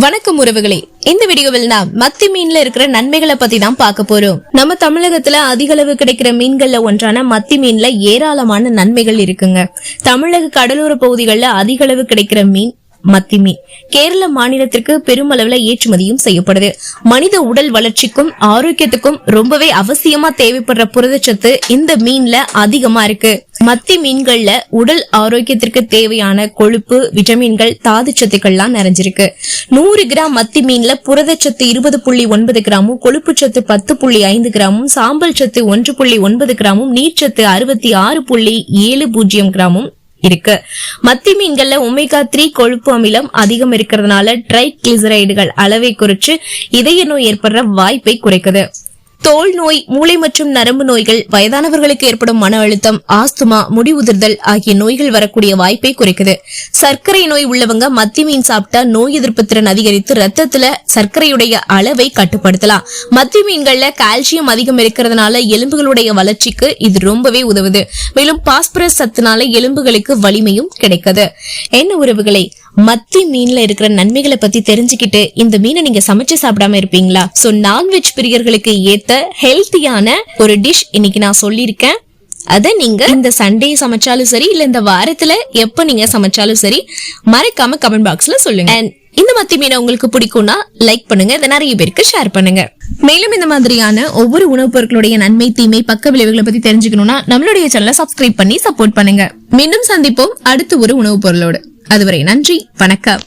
வணக்கம் உறவுகளே. இந்த வீடியோவில் நாம் மத்தி மீன்ல இருக்கிற நன்மைகளை பத்தி தான் பார்க்க போறோம். நம்ம தமிழகத்துல அதிக அளவு கிடைக்கிற மீன்கள்ல ஒன்றான மத்தி மீன்ல ஏராளமான நன்மைகள் இருக்குங்க. தமிழக கடலோர பகுதிகளில் அதிக அளவு கிடைக்கிற மீன் மத்தி மீன் கேரள மாநிலத்திற்கு பெருமளவுல ஏற்றுமதியும் செய்யப்படுது. மனித உடல் வளர்ச்சிக்கும் ஆரோக்கியத்துக்கும் ரொம்பவே அவசியமா தேவைப்படுற புரதச்சத்து இந்த மீன்ல அதிகமா இருக்கு. மத்தி மீன்கள்ல உடல் ஆரோக்கியத்திற்கு தேவையான கொழுப்பு விட்டமின்கள் தாதுச்சத்துக்கள்லாம் நிறைஞ்சிருக்கு. நூறு கிராம் மத்தி மீன்ல புரதச்சத்து இருபது புள்ளி ஒன்பது கிராமும் கொழுப்புச்சத்து பத்து புள்ளி ஐந்து கிராமும் சாம்பல் சத்து ஒன்று புள்ளி ஒன்பது கிராமும் நீர்ச்சத்து அறுபத்தி ஆறு புள்ளி ஏழு பூஜ்ஜியம் கிராமும் இருக்கு. மத்தி மீன்கள்ல ஒமேகா த்ரீ கொழுப்பு அமிலம் அதிகம் இருக்கிறதுனால ட்ரைகிளிசரைடுகள் அளவை குறைச்சு இதய நோய் ஏற்படுற வாய்ப்பை குறைக்குது. தோல் நோய் மூளை மற்றும் நரம்பு நோய்கள் வயதானவர்களுக்கு ஏற்படும் மன அழுத்தம் ஆஸ்துமா முடி உதிர்தல் ஆகிய நோய்கள் வரக்கூடிய வாய்ப்பை குறைக்குது. சர்க்கரை நோய் உள்ளவங்க மத்தி மீன் சாப்பிட்டா நோய் எதிர்ப்பு திறன் அதிகரித்து ரத்தத்துல சர்க்கரையுடைய அளவை கட்டுப்படுத்தலாம். மத்தி மீன்கள்ல கால்சியம் அதிகம் இருக்கிறதுனால எலும்புகளுடைய வளர்ச்சிக்கு இது ரொம்பவே உதவுது. மேலும் பாஸ்பரஸ் சத்துனால எலும்புகளுக்கு வலிமையும் கிடைக்குது. என்ன உறவுகளை? மத்தி மீன்ல இருக்கிற நன்மைகளை பத்தி தெரிஞ்சுக்கிட்டு இந்த மீனை நீங்க சமைச்சு சாப்பிடாம இருப்பீங்களா? சோ நான்வெஜ் பிரியர்களுக்கு ஏத்த ஹெல்த்தியான ஒரு டிஷ் இன்னைக்கு நான் சொல்லியிருக்கேன். அதை நீங்க இந்த சண்டே சமைச்சாலும் சரி இல்ல இந்த வாரத்துல எப்ப நீங்க சமைச்சாலும் சரி மறக்காம கமெண்ட் பாக்ஸ்ல சொல்லுங்க. இந்த மத்தி மீனை உங்களுக்கு பிடிக்கும்னா லைக் பண்ணுங்க. இதை நிறைய பேருக்கு ஷேர் பண்ணுங்க. மேலும் இந்த மாதிரியான ஒவ்வொரு உணவுப் பொருட்களுடைய நன்மை தீமை பக்க விளைவுகளை பத்தி தெரிஞ்சுக்கணும்னா நம்மளுடைய சேனலை சப்ஸ்கிரைப் பண்ணி சப்போர்ட் பண்ணுங்க. மீண்டும் சந்திப்போம் அடுத்து ஒரு உணவுப் பொருளோடு. அதுவரை நன்றி வணக்கம்.